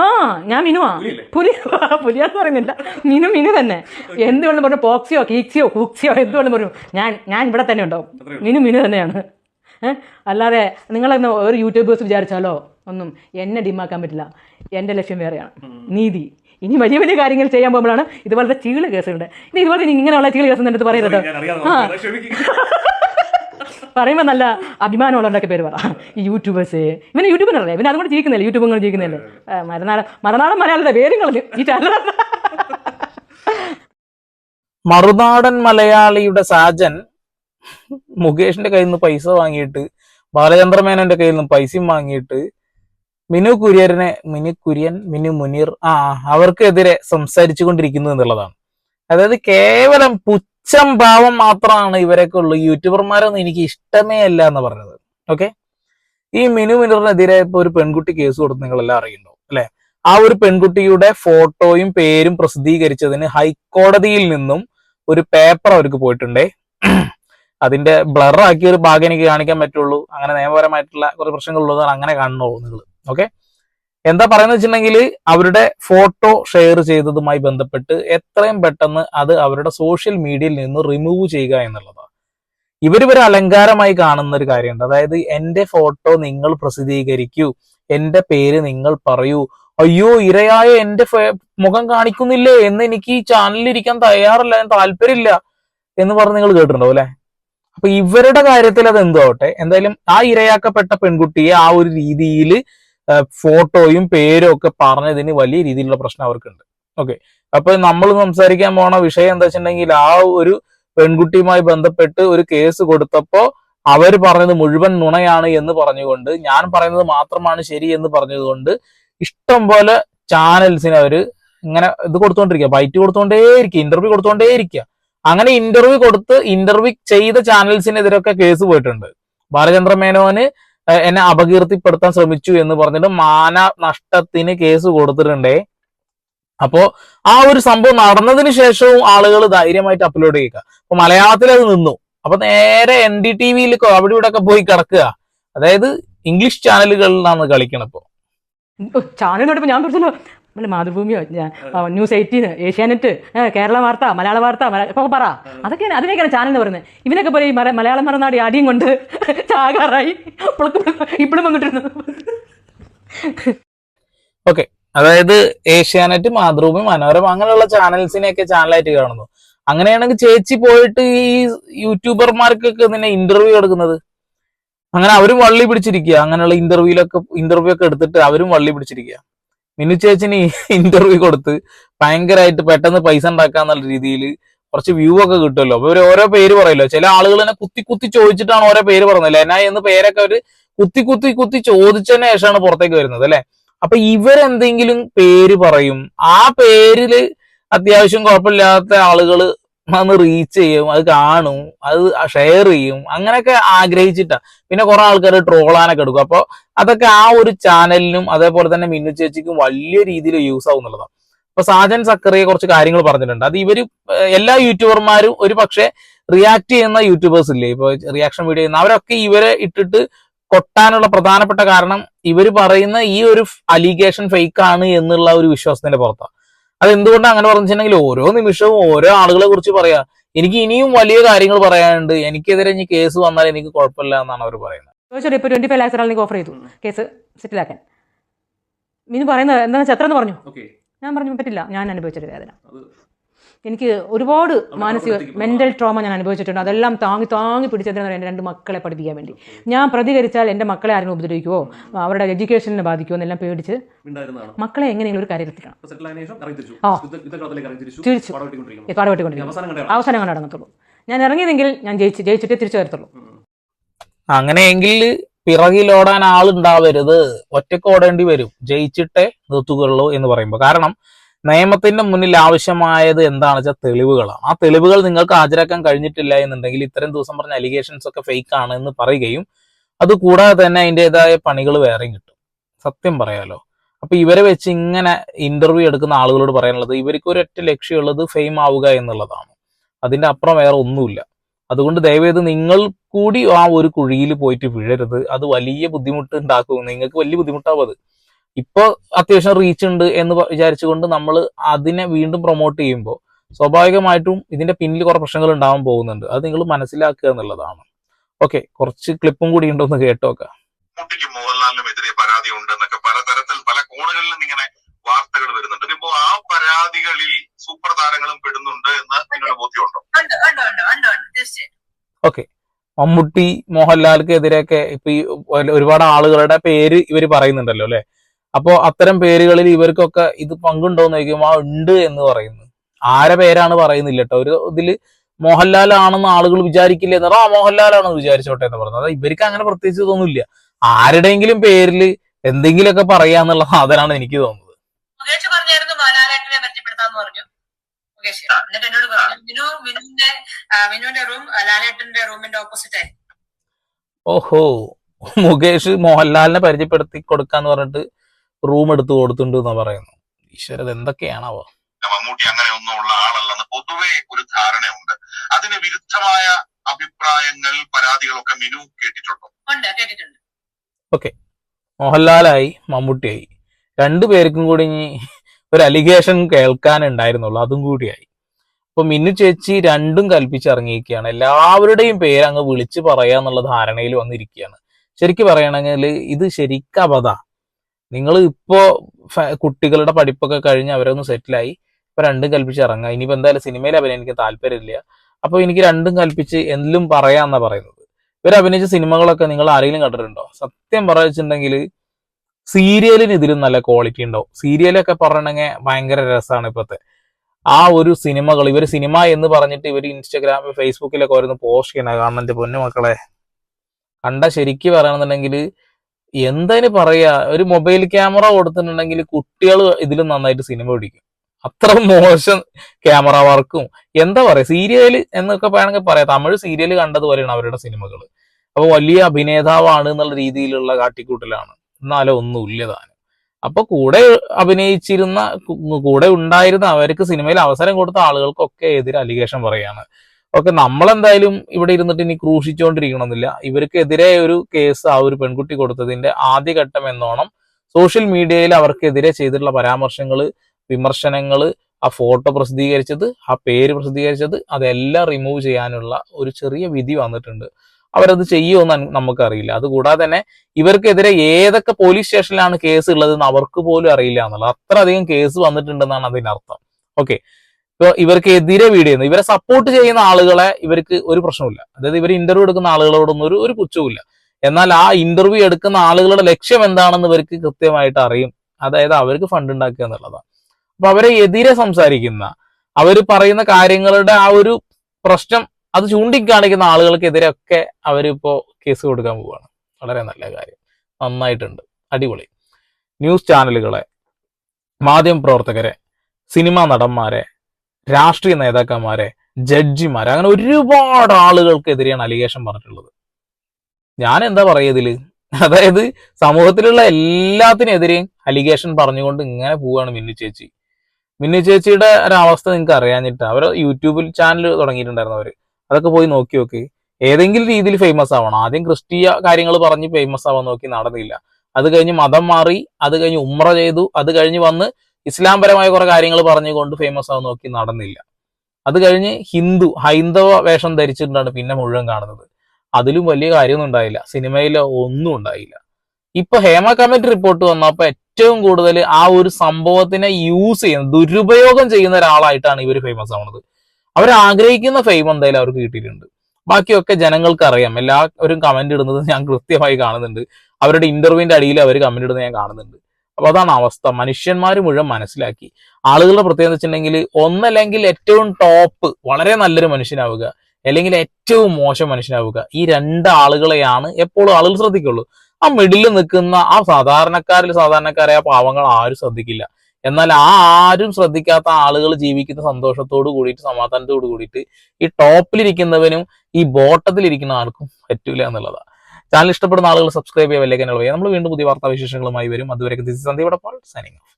ആ ഞാൻ മിനുവാ? പുലി പുലിയാന്ന് പറയുന്നില്ല. മിനു മിനു തന്നെ. എന്തുകൊണ്ടും പറഞ്ഞു? പോക്സിയോ കീക്സിയോ കൂക്സിയോ എന്തുകൊണ്ടും പറഞ്ഞു? ഞാൻ ഞാൻ ഇവിടെ തന്നെ ഉണ്ടാവും. മിനു മിനു തന്നെയാണ്. ഏഹ് അല്ലാതെ നിങ്ങളെന്ന് ഒരു യൂട്യൂബേഴ്സ് വിചാരിച്ചാലോ? ഒന്നും എന്നെ ഡിമാക്കാൻ പറ്റില്ല. എന്റെ ലക്ഷ്യം വേറെയാണ്. നീതി. ഇനി വലിയ വലിയ കാര്യങ്ങൾ ചെയ്യാൻ പോകുമ്പോഴാണ് ഇതുപോലത്തെ ചീൾ കേസുണ്ട് ഇനി ഇതുപോലെ ഇനി ഇങ്ങനെയുള്ള ചീൾ കേസ് എന്റെ അടുത്ത് പറയരുത് ആ. പറയുമ്പോൾ നല്ല അഭിമാനമുള്ളവരുടെയൊക്കെ പേര് പറ. ഈ യൂട്യൂബേഴ്സ് ഇവന് യൂട്യൂബിനല്ലേ ഇവന് അതുകൊണ്ട് ജീവിക്കുന്നില്ല യൂട്യൂബ് കൊണ്ട് ജീവിക്കുന്നില്ലേ മരനാട് മരനാടൻ മലയാളിയുടെ പേരും കളഞ്ഞു ഈ ചാനൽ മറുനാടൻ മലയാളിയുടെ സാജൻ മുകേഷിന്റെ കയ്യിൽ നിന്ന് പൈസ വാങ്ങിയിട്ട് ബാലചന്ദ്രമേനോന്റെ കയ്യിൽ നിന്ന് പൈസയും വാങ്ങിയിട്ട് മിനു കുര്യനെ മിനു കുര്യൻ മിനു മുനീർ ആ അവർക്കെതിരെ സംസാരിച്ചു കൊണ്ടിരിക്കുന്നു എന്നുള്ളതാണ്. അതായത് കേവലം പുച്ഛം ഭാവം മാത്രമാണ് ഇവരൊക്കെ ഉള്ളൂ. യൂട്യൂബർമാരൊന്നും എനിക്ക് ഇഷ്ടമേ അല്ല എന്ന് പറഞ്ഞത്. ഓക്കെ ഈ മിനു മിനുറിനെതിരെ ഇപ്പൊ ഒരു പെൺകുട്ടി കേസ് കൊടുത്ത് നിങ്ങൾ എല്ലാം അറിയുന്നുണ്ടോ? അല്ലെ? ആ ഒരു പെൺകുട്ടിയുടെ ഫോട്ടോയും പേരും പ്രസിദ്ധീകരിച്ചതിന് ഹൈക്കോടതിയിൽ നിന്നും ഒരു പേപ്പർ അവർക്ക് പോയിട്ടുണ്ടേ. അതിന്റെ ബ്ലർ ആക്കിയ ഒരു ഭാഗം എനിക്ക് കാണിക്കാൻ പറ്റുള്ളൂ. അങ്ങനെ നിയമപരമായിട്ടുള്ള കുറേ പ്രശ്നങ്ങളുള്ളതാണ് അങ്ങനെ കാണുന്നുള്ളൂ നിങ്ങൾ? ഓക്കെ എന്താ പറയുന്നത് വെച്ചിട്ടുണ്ടെങ്കിൽ അവരുടെ ഫോട്ടോ ഷെയർ ചെയ്തതുമായി ബന്ധപ്പെട്ട് എത്രയും പെട്ടെന്ന് അത് അവരുടെ സോഷ്യൽ മീഡിയയിൽ നിന്ന് റിമൂവ് ചെയ്യുക എന്നുള്ളതാണ്. ഇവരിവരെ അലങ്കാരമായി കാണുന്ന ഒരു കാര്യമുണ്ട്. അതായത് എന്റെ ഫോട്ടോ നിങ്ങൾ പ്രസിദ്ധീകരിക്കൂ എന്റെ പേര് നിങ്ങൾ പറയൂ അയ്യോ ഇരയായ എന്റെ മുഖം കാണിക്കുന്നില്ലേ എന്ന് എനിക്ക് ഈ ചാനലിൽ ഇരിക്കാൻ തയ്യാറില്ല താല്പര്യമില്ല എന്ന് പറഞ്ഞ് നിങ്ങൾ കേട്ടിട്ടുണ്ടോ അല്ലെ? അപ്പൊ ഇവരുടെ കാര്യത്തിൽ അത് എന്തോ ആവട്ടെ എന്തായാലും ആ ഇരയാക്കപ്പെട്ട പെൺകുട്ടിയെ ആ ഒരു രീതിയിൽ ഫോട്ടോയും പേരും ഒക്കെ പറഞ്ഞതിന് വലിയ രീതിയിലുള്ള പ്രശ്നം അവർക്കുണ്ട്. ഓക്കെ അപ്പൊ നമ്മൾ സംസാരിക്കാൻ പോണ വിഷയം എന്താ വെച്ചിട്ടുണ്ടെങ്കിൽ ആ ഒരു പെൺകുട്ടിയുമായി ബന്ധപ്പെട്ട് ഒരു കേസ് കൊടുത്തപ്പോ അവർ പറഞ്ഞത് മുഴുവൻ നുണയാണ് എന്ന് പറഞ്ഞുകൊണ്ട് ഞാൻ പറയുന്നത് മാത്രമാണ് ശരി എന്ന് പറഞ്ഞതുകൊണ്ട് ഇഷ്ടം പോലെ ചാനൽസിന് അവർ ഇങ്ങനെ ഇത് കൊടുത്തോണ്ടിരിക്കുക ബൈറ്റ് കൊടുത്തോണ്ടേയിരിക്കുക ഇന്റർവ്യൂ കൊടുത്തോണ്ടേയിരിക്കുക അങ്ങനെ ഇന്റർവ്യൂ കൊടുത്ത് ഇന്റർവ്യൂ ചെയ്ത ചാനൽസിനെതിരൊക്കെ കേസ് പോയിട്ടുണ്ട്. ബാലചന്ദ്ര മേനോന് എന്നെ അപകീർത്തിപ്പെടുത്താൻ ശ്രമിച്ചു എന്ന് പറഞ്ഞിട്ട് മാന നഷ്ടത്തിന് കേസ് കൊടുത്തിട്ടുണ്ടേ. അപ്പോ ആ ഒരു സംഭവം നടന്നതിന് ശേഷവും ആളുകൾ ധൈര്യമായിട്ട് അപ്ലോഡ് ചെയ്യുക അപ്പൊ മലയാളത്തിൽ അത് നിന്നു. അപ്പൊ നേരെ എൻ ഡി ടി വിയിൽ അവിടെ ഇവിടെ ഒക്കെ പോയി കിടക്കുക. അതായത് ഇംഗ്ലീഷ് ചാനലുകളിലാണ് കളിക്കണപ്പോ ചാനലിനോട് ഞാൻ പറഞ്ഞല്ലോ വല്ല മാതൃഭൂമിയോ ന്യൂസ് എയ്റ്റീന് ഏഷ്യാനെറ്റ് കേരള വാർത്ത മലയാള വാർത്ത ഇപ്പൊ പറ. അതൊക്കെയാണ് അതിനൊക്കെയാണ് ചാനൽ എന്ന് പറയുന്നത്. ഇവനൊക്കെ പോലെ ഈ മല- മലയാളം മറന്നാടി അടിയും കൊണ്ട് ചാകാറായി. ഇപ്പോഴും വന്നിട്ടിരുന്നു അതായത് ഏഷ്യാനെറ്റ് മാതൃഭൂമി മനോരമ അങ്ങനെയുള്ള ചാനൽസിനെയൊക്കെ ചാനലായിട്ട് കാണുന്നു. അങ്ങനെയാണെങ്കിൽ ചേച്ചി പോയിട്ട് ഈ യൂട്യൂബർമാർക്കൊക്കെ നിന്നെ ഇന്റർവ്യൂ എടുക്കുന്നത്? അങ്ങനെ അവരും വള്ളി പിടിച്ചിരിക്കുക. അങ്ങനെയുള്ള ഇന്റർവ്യൂലൊക്കെ ഇന്റർവ്യൂ ഒക്കെ എടുത്തിട്ട് അവരും വള്ളി പിടിച്ചിരിക്കുക. മിന്നു ചേച്ചിന് ഇന്റർവ്യൂ കൊടുത്ത് ഭയങ്കരമായിട്ട് പെട്ടെന്ന് പൈസ ഉണ്ടാക്കാന്നുള്ള രീതിയിൽ കുറച്ച് വ്യൂ ഒക്കെ കിട്ടുമല്ലോ. അപ്പൊ ഓരോ പേര് പറയല്ലോ. ചില ആളുകൾ തന്നെ കുത്തി കുത്തി ചോദിച്ചിട്ടാണ് ഓരോ പേര് പറയുന്നത് ലെന എന്ന് പേരൊക്കെ അവർ കുത്തി കുത്തി കുത്തി ചോദിച്ചതിന് ശേഷമാണ് പുറത്തേക്ക് വരുന്നത് അല്ലെ? അപ്പൊ ഇവരെന്തെങ്കിലും പേര് പറയും. ആ പേരിൽ അത്യാവശ്യം കുഴപ്പമില്ലാത്ത ആളുകൾ അന്ന് റീച്ച് ചെയ്യും അത് കാണും അത് ഷെയർ ചെയ്യും അങ്ങനെയൊക്കെ ആഗ്രഹിച്ചിട്ടാ. പിന്നെ കുറെ ആൾക്കാർ ട്രോളാനൊക്കെ എടുക്കും. അപ്പൊ അതൊക്കെ ആ ഒരു ചാനലിനും അതേപോലെ തന്നെ മിന്നു ചേച്ചിക്കും വലിയ രീതിയിൽ യൂസ് ആവും എന്നുള്ളതാണ് അപ്പൊ സാജൻ സക്കറിയെ കുറച്ച് കാര്യങ്ങൾ പറഞ്ഞിട്ടുണ്ട്. അത് ഇവർ എല്ലാ യൂട്യൂബർമാരും ഒരു പക്ഷേ റിയാക്ട് ചെയ്യുന്ന യൂട്യൂബേഴ്സ് ഇല്ലേ? ഇപ്പൊ റിയാക്ഷൻ വീഡിയോ ചെയ്യുന്ന അവരൊക്കെ ഇവരെ ഇട്ടിട്ട് കൊട്ടാനുള്ള പ്രധാനപ്പെട്ട കാരണം ഇവർ പറയുന്ന ഈ ഒരു അലിഗേഷൻ ഫേക്ക് ആണ് എന്നുള്ള ഒരു വിശ്വാസത്തിന്റെ പുറത്താണ് അത് എന്തുകൊണ്ടാണ് അങ്ങനെ പറഞ്ഞിട്ടുണ്ടെങ്കിൽ ഓരോ നിമിഷവും ഓരോ ആളുകളെ കുറിച്ച് പറയാ. എനിക്ക് ഇനിയും വലിയ കാര്യങ്ങൾ പറയാനുണ്ട്. എനിക്കെതിരെ ഇനി കേസ് വന്നാൽ എനിക്ക് കുഴപ്പമില്ല എന്നാണ് അവർ പറയുന്നത്. ഇപ്പോൾ ട്വന്റി ഫൈവ് ലാക്സ് ഒരാൾ ഓഫർ ചെയ്തു. കേസ് സെറ്റിലാക്കാൻ മീനു പറയുന്നത് എന്താണെന്ന് വെച്ചാൽ എത്ര എന്ന് പറഞ്ഞു. ഓക്കെ ഞാൻ പറഞ്ഞു പറ്റില്ല. ഞാൻ അനുഭവിച്ചൊരു വേദന. അത് എനിക്ക് ഒരുപാട് മാനസിക മെന്റൽ മെന്റൽ ട്രോമ ഞാൻ അനുഭവിച്ചിട്ടുണ്ട്. അതെല്ലാം താങ്ങി താങ്ങി പിടിച്ചതിനാണ് എന്റെ രണ്ട് മക്കളെ പഠിപ്പിക്കാൻ വേണ്ടി. ഞാൻ പ്രതികരിച്ചാൽ എന്റെ മക്കളെ ആരും ഉപദ്രവിക്കുമോ അവരുടെ എഡ്യൂക്കേഷനെ ബാധിക്കുമോ എന്നെല്ലാം പേടിച്ച് മക്കളെ എങ്ങനെയെങ്കിലും ഒരു കാര്യത്തിലാണ് എത്തിക്കണം. സെറ്റിൽ ആയതിനു ശേഷം ഇറങ്ങി തിരിച്ചു ആ. യുദ്ധ- യുദ്ധകാലത്തിലേക്ക് ഇറങ്ങി തിരിച്ചു. തിരിച്ചു. പടം വെട്ടിക്കൊണ്ടിരിക്കുന്നു ഈ കാട് അവസാനം കണ്ടേ അവസാനം കണ്ട് നടന്നത്തുള്ളൂ ഞാൻ ഇറങ്ങിയതെങ്കിൽ ഞാൻ ജയിച്ച് ജയിച്ചിട്ടേ തിരിച്ചു വരത്തുള്ളൂ. അങ്ങനെയെങ്കിൽ പിറകിലോടാൻ ആളുണ്ടാവരുത്. ഒറ്റയ്ക്ക് ഓടേണ്ടി വരും. ജയിച്ചിട്ടേ നിർത്തുകയുള്ളൂ എന്ന് പറയുമ്പോൾ. കാരണം നിയമത്തിന്റെ മുന്നിൽ ആവശ്യമായത് എന്താണെന്ന് വെച്ചാൽ തെളിവുകളാണ്. ആ തെളിവുകൾ നിങ്ങൾക്ക് ഹാജരാക്കാൻ കഴിഞ്ഞിട്ടില്ല എന്നുണ്ടെങ്കിൽ ഇത്രയും ദിവസം പറഞ്ഞ അലിഗേഷൻസ് ഒക്കെ ഫേക്ക് ആണ് എന്ന് പറയുകയും അത് കൂടാതെ തന്നെ അതിന്റെതായ പണികൾ വേറെയും കിട്ടും. സത്യം പറയാലോ. അപ്പൊ ഇവരെ വെച്ച് ഇങ്ങനെ ഇന്റർവ്യൂ എടുക്കുന്ന ആളുകളോട് പറയാനുള്ളത് ഇവർക്ക് ഒരൊറ്റ ലക്ഷ്യമുള്ളത് ഫെയിം ആവുക എന്നുള്ളതാണ്. അതിന്റെ അപ്പുറം വേറെ ഒന്നുമില്ല. അതുകൊണ്ട് ദയവേത് നിങ്ങൾ കൂടി ആ ഒരു കുഴിയിൽ പോയിട്ട് വീഴരുത്. അത് വലിയ ബുദ്ധിമുട്ട് ഉണ്ടാക്കും. നിങ്ങൾക്ക് വലിയ ബുദ്ധിമുട്ടാവും അത്. ഇപ്പൊ അത്യാവശ്യം റീച്ച് ഉണ്ട് എന്ന് വിചാരിച്ചുകൊണ്ട് നമ്മൾ അതിനെ വീണ്ടും പ്രൊമോട്ട് ചെയ്യുമ്പോൾ സ്വാഭാവികമായിട്ടും ഇതിന്റെ പിന്നിൽ കുറെ പ്രശ്നങ്ങൾ ഉണ്ടാവാൻ പോകുന്നുണ്ട്. അത് നിങ്ങൾ മനസ്സിലാക്കുക എന്നുള്ളതാണ്. ഓക്കെ കുറച്ച് ക്ലിപ്പും കൂടി ഉണ്ടോന്ന് കേട്ടോക്കാം മമ്മൂട്ടിക്കും മോഹൻലാലിനും എതിരെ പരാതി ഉണ്ട് എന്നൊക്കെ പലതരത്തിൽ പല കോണുകളിൽ നിന്ന് ഇങ്ങനെ വാർത്തകൾ വരുന്നുണ്ട്. ഇപ്പോ ആ പരാതികളിൽ സൂപ്പർ താരങ്ങളും പെടുന്നുണ്ട് എന്ന് നിങ്ങളുടെ ബോധ്യമുണ്ടോ തീർച്ചയായും ഓക്കെ മമ്മൂട്ടി മോഹൻലാൽക്ക് എതിരെയൊക്കെ ഇപ്പൊ ഈ ഒരുപാട് ആളുകളുടെ പേര് ഇവർ പറയുന്നുണ്ടല്ലോ അല്ലെ? അപ്പോ അത്തരം പേരുകളിൽ ഇവർക്കൊക്കെ ഇത് പങ്കുണ്ടോന്ന് ചോദിക്കുമ്പോൾ ആ ഉണ്ട് എന്ന് പറയുന്നു. ആരെ പേരാണ് പറയുന്നില്ല കേട്ടോ ഒരു ഇതിൽ മോഹൻലാൽ ആണെന്ന് ആളുകൾ വിചാരിക്കില്ല എന്ന് പറഞ്ഞാൽ ആ മോഹൻലാലാണെന്ന് വിചാരിച്ചോട്ടെ എന്ന് പറഞ്ഞത് അതായത് ഇവർക്ക് അങ്ങനെ പ്രത്യേകിച്ച് തോന്നില്ല ആരുടെയെങ്കിലും പേരിൽ എന്തെങ്കിലുമൊക്കെ പറയാന്നുള്ള സാധനമാണ് എനിക്ക് തോന്നുന്നത്. മുകേഷ് പറഞ്ഞായിരുന്നു ലാലേട്ടനെ പരിചയപ്പെടുത്താന്ന് പറഞ്ഞു. മുകേഷ് എന്നിട്ട് എന്നോട് പറഞ്ഞു മിനു മിനുവിന്റെ മിനുവിന്റെ റൂം ലാലേട്ടന്റെ റൂമിന്റെ ഓപ്പോസിറ്റ് ആയി ഓഹോ. മുകേഷ് മോഹൻലാലിനെ പരിചയപ്പെടുത്തി കൊടുക്കാന്ന് പറഞ്ഞിട്ട് റൂം എടുത്ത് കൊടുത്തിട്ടുണ്ട് എന്നാ പറയുന്നു ഈശ്വരത് എന്തൊക്കെയാണാവോ. മമ്മൂട്ടി അങ്ങനെ ഒന്നും ഉള്ള ആളല്ലെന്ന് പൊതുവെ ഒരു ധാരണയുണ്ട്. അതിന് വിരുദ്ധമായ അഭിപ്രായങ്ങൾ പരാതികളൊക്കെ മിനു കേട്ടിട്ടുണ്ടോ? ഓക്കെ കേട്ടിട്ടുണ്ട്. മോഹൻലാലായി മമ്മൂട്ടിയായി. രണ്ടു പേർക്കും കൂടി ഇനി ഒരു അലിഗേഷൻ കേൾക്കാനുണ്ടായിരുന്നുള്ളൂ അതും കൂടിയായി. അപ്പൊ മിന്നു ചേച്ചി രണ്ടും കൽപ്പിച്ചിറങ്ങിയിരിക്കുകയാണ്. എല്ലാവരുടെയും പേര് അങ്ങ് വിളിച്ചു പറയാന്നുള്ള ധാരണയിൽ വന്നിരിക്കുകയാണ്. ശരിക്കും പറയണമെങ്കിൽ ഇത് ശരിക്കും അബദ്ധ. നിങ്ങൾ ഇപ്പോ കുട്ടികളുടെ പഠിപ്പൊക്കെ കഴിഞ്ഞ് അവരൊന്ന് സെറ്റിലായി ഇപ്പൊ രണ്ടും കൽപ്പിച്ച് ഇറങ്ങാം. ഇനിയിപ്പോ എന്തായാലും സിനിമയിൽ അഭിനയിക്കാൻ താല്പര്യമില്ല. അപ്പൊ എനിക്ക് രണ്ടും കൽപ്പിച്ച് എന്തിലും പറയാന്നാ പറയുന്നത്. ഇവർ അഭിനയിച്ച സിനിമകളൊക്കെ നിങ്ങൾ ആരെങ്കിലും കണ്ടിട്ടുണ്ടോ? സത്യം പറയുന്നുണ്ടെങ്കിൽ സീരിയലിന് ഇതിലും നല്ല ക്വാളിറ്റി ഉണ്ടാവും. സീരിയലൊക്കെ പറയണെങ്കിൽ ഭയങ്കര രസമാണ് ഇപ്പോഴത്തെ ആ ഒരു സിനിമകൾ ഇവർ സിനിമ എന്ന് പറഞ്ഞിട്ട് ഇവർ ഇൻസ്റ്റഗ്രാമിൽ ഫേസ്ബുക്കിലൊക്കെ ഓരോന്ന് പോസ്റ്റ് ചെയ്യണ കാരണം എന്റെ പൊന്നു കണ്ട ശരിക്ക് പറയണമെന്നുണ്ടെങ്കിൽ എന്തതിന് പറയാ? ഒരു മൊബൈൽ ക്യാമറ കൊടുത്തിട്ടുണ്ടെങ്കിൽ കുട്ടികൾ ഇതിലും നന്നായിട്ട് സിനിമ പിടിക്കും. അത്ര മോശം ക്യാമറ വർക്കും. എന്താ പറയാ? സീരിയൽ എന്നൊക്കെ വേണമെങ്കിൽ പറയാം. തമിഴ് സീരിയൽ കണ്ടതുപോലെയാണ് അവരുടെ സിനിമകൾ അപ്പൊ വലിയ അഭിനേതാവാണ് എന്നുള്ള രീതിയിലുള്ള കാട്ടിക്കൂട്ടലാണ്. എന്നാലോ ഒന്നും താനും. അപ്പൊ കൂടെ അഭിനയിച്ചിരുന്ന കൂടെ ഉണ്ടായിരുന്ന അവർക്ക് സിനിമയിൽ അവസരം കൊടുത്ത ആളുകൾക്കൊക്കെ എതിരെ അലിഗേഷൻ പറയാണ് ഓക്കെ നമ്മളെന്തായാലും ഇവിടെ ഇരുന്നിട്ട് ഇനി ക്രൂശിച്ചുകൊണ്ടിരിക്കണമെന്നില്ല ഇവർക്കെതിരെ ഒരു കേസ് ആ ഒരു പെൺകുട്ടി കൊടുത്തതിന്റെ ആദ്യഘട്ടം എന്നോണം സോഷ്യൽ മീഡിയയിൽ അവർക്കെതിരെ ചെയ്തിട്ടുള്ള പരാമർശങ്ങൾ വിമർശനങ്ങൾ ആ ഫോട്ടോ പ്രസിദ്ധീകരിച്ചത് ആ പേര് പ്രസിദ്ധീകരിച്ചത് അതെല്ലാം റിമൂവ് ചെയ്യാനുള്ള ഒരു ചെറിയ വിധി വന്നിട്ടുണ്ട്. അവരത് ചെയ്യുമെന്ന് നമുക്കറിയില്ല. അതുകൂടാതെ തന്നെ ഇവർക്കെതിരെ ഏതൊക്കെ പോലീസ് സ്റ്റേഷനിലാണ് കേസ് ഉള്ളതെന്ന് അവർക്ക് പോലും അറിയില്ല എന്നുള്ളത്. അത്രയധികം കേസ് വന്നിട്ടുണ്ടെന്നാണ് അതിനർത്ഥം. ഓക്കെ ഇപ്പൊ ഇവർക്ക് എതിരെ വീട് ചെയ്യുന്നത് ഇവരെ സപ്പോർട്ട് ചെയ്യുന്ന ആളുകളെ ഇവർക്ക് ഒരു പ്രശ്നമില്ല അതായത് ഇവർ ഇന്റർവ്യൂ എടുക്കുന്ന ആളുകളോടൊന്നും ഒരു ഒരു പുച്ഛവുമില്ല. എന്നാൽ ആ ഇന്റർവ്യൂ എടുക്കുന്ന ആളുകളുടെ ലക്ഷ്യം എന്താണെന്ന് ഇവർക്ക് കൃത്യമായിട്ട് അറിയും. അതായത് അവർക്ക് ഫണ്ട് ഉണ്ടാക്കുക എന്നുള്ളതാണ്. അപ്പൊ അവരെ എതിരെ സംസാരിക്കുന്ന അവർ പറയുന്ന കാര്യങ്ങളുടെ ആ ഒരു പ്രശ്നം അത് ചൂണ്ടിക്കാണിക്കുന്ന ആളുകൾക്കെതിരെ ഒക്കെ അവരിപ്പോ കേസ് കൊടുക്കാൻ പോവുകയാണ്. വളരെ നല്ല കാര്യം. നന്നായിട്ടുണ്ട്. അടിപൊളി. ന്യൂസ് ചാനലുകളെ മാധ്യമ പ്രവർത്തകരെ സിനിമാ നടന്മാരെ രാഷ്ട്രീയ നേതാക്കന്മാരെ ജഡ്ജിമാർ അങ്ങനെ ഒരുപാട് ആളുകൾക്കെതിരെയാണ് അലിഗേഷൻ പറഞ്ഞിട്ടുള്ളത്. ഞാൻ എന്താ പറയുക അതായത് സമൂഹത്തിലുള്ള എല്ലാത്തിനെതിരെയും അലിഗേഷൻ പറഞ്ഞുകൊണ്ട് ഇങ്ങനെ പോവുകയാണ് മിന്നു ചേച്ചി. മിന്നു ചേച്ചിയുടെ ഒരവസ്ഥ നിങ്ങൾക്ക് അറിയാഞ്ഞിട്ട്. അവർ യൂട്യൂബിൽ ചാനൽ തുടങ്ങിയിട്ടുണ്ടായിരുന്നു അവർ അതൊക്കെ പോയി നോക്കി നോക്കി. ഏതെങ്കിലും രീതിയിൽ ഫേമസ് ആവണം. ആദ്യം ക്രിസ്തീയ കാര്യങ്ങൾ പറഞ്ഞ് ഫേമസ് ആവാൻ നോക്കി നടന്നില്ല. അത് കഴിഞ്ഞ് മതം മാറി അത് കഴിഞ്ഞ് ഉമ്ര ചെയ്തു അത് കഴിഞ്ഞ് വന്ന് ഇസ്ലാം പരമായ കുറെ കാര്യങ്ങൾ പറഞ്ഞുകൊണ്ട് ഫേമസ് ആവാൻ നോക്കി നടന്നില്ല. അത് കഴിഞ്ഞ് ഹിന്ദു ഹൈന്ദവ വേഷം ധരിച്ചിട്ടാണ് പിന്നെ മുഴുവൻ കാണുന്നത്. അതിലും വലിയ കാര്യമൊന്നും ഉണ്ടായില്ല. സിനിമയിൽ ഒന്നും ഉണ്ടായില്ല. ഇപ്പൊ ഹേമ കമ്മിറ്റി റിപ്പോർട്ട് വന്നപ്പോൾ ഏറ്റവും കൂടുതൽ ആ ഒരു സംഭവത്തിനെ യൂസ് ചെയ്യുന്ന ദുരുപയോഗം ചെയ്യുന്ന ഒരാളായിട്ടാണ് ഇവർ ഫേമസ് ആവുന്നത് അവർ ആഗ്രഹിക്കുന്ന ഫെയിം എന്തായാലും അവർക്ക് കിട്ടിയിട്ടുണ്ട്. ബാക്കിയൊക്കെ ജനങ്ങൾക്ക് അറിയാം എല്ലാവരും കമന്റ് ഇടുന്നത് ഞാൻ കൃത്യമായി കാണുന്നുണ്ട്. അവരുടെ ഇന്റർവ്യൂവിന്റെ അടിയിൽ അവർ കമന്റ് ഇടുന്നത് ഞാൻ കാണുന്നുണ്ട്. അപ്പൊ അതാണ് അവസ്ഥ. മനുഷ്യന്മാർ മുഴുവൻ മനസ്സിലാക്കി. ആളുകളുടെ പ്രത്യേകത വെച്ചിട്ടുണ്ടെങ്കിൽ ഒന്നല്ലെങ്കിൽ ഏറ്റവും ടോപ്പ് വളരെ നല്ലൊരു മനുഷ്യനാവുക. അല്ലെങ്കിൽ ഏറ്റവും മോശം മനുഷ്യനാവുക. ഈ രണ്ട് ആളുകളെയാണ് എപ്പോഴും ആളുകൾ ശ്രദ്ധിക്കുള്ളൂ. ആ മിഡിൽ നിൽക്കുന്ന ആ സാധാരണക്കാരിൽ സാധാരണക്കാരായ പാവങ്ങൾ ആരും ശ്രദ്ധിക്കില്ല. എന്നാൽ ആ ആരും ശ്രദ്ധിക്കാത്ത ആളുകൾ ജീവിക്കുന്ന സന്തോഷത്തോട് കൂടിയിട്ട് സമാധാനത്തോട് കൂടിയിട്ട് ഈ ടോപ്പിലിരിക്കുന്നവനും ഈ ബോട്ടത്തിലിരിക്കുന്ന ആൾക്കും പറ്റൂല എന്നുള്ളതാണ്. ചാനൽ ഇഷ്ടപ്പെടുന്ന ആളുകൾ സബ്സ്ക്രൈബ് ചെയ്യുക വലിയ നമ്മൾ വീണ്ടും പുതിയ വാർത്താ വിശേഷങ്ങളുമായി വരും അതുവരെ സന്ദീപ് സൈനിങ് ഓഫ്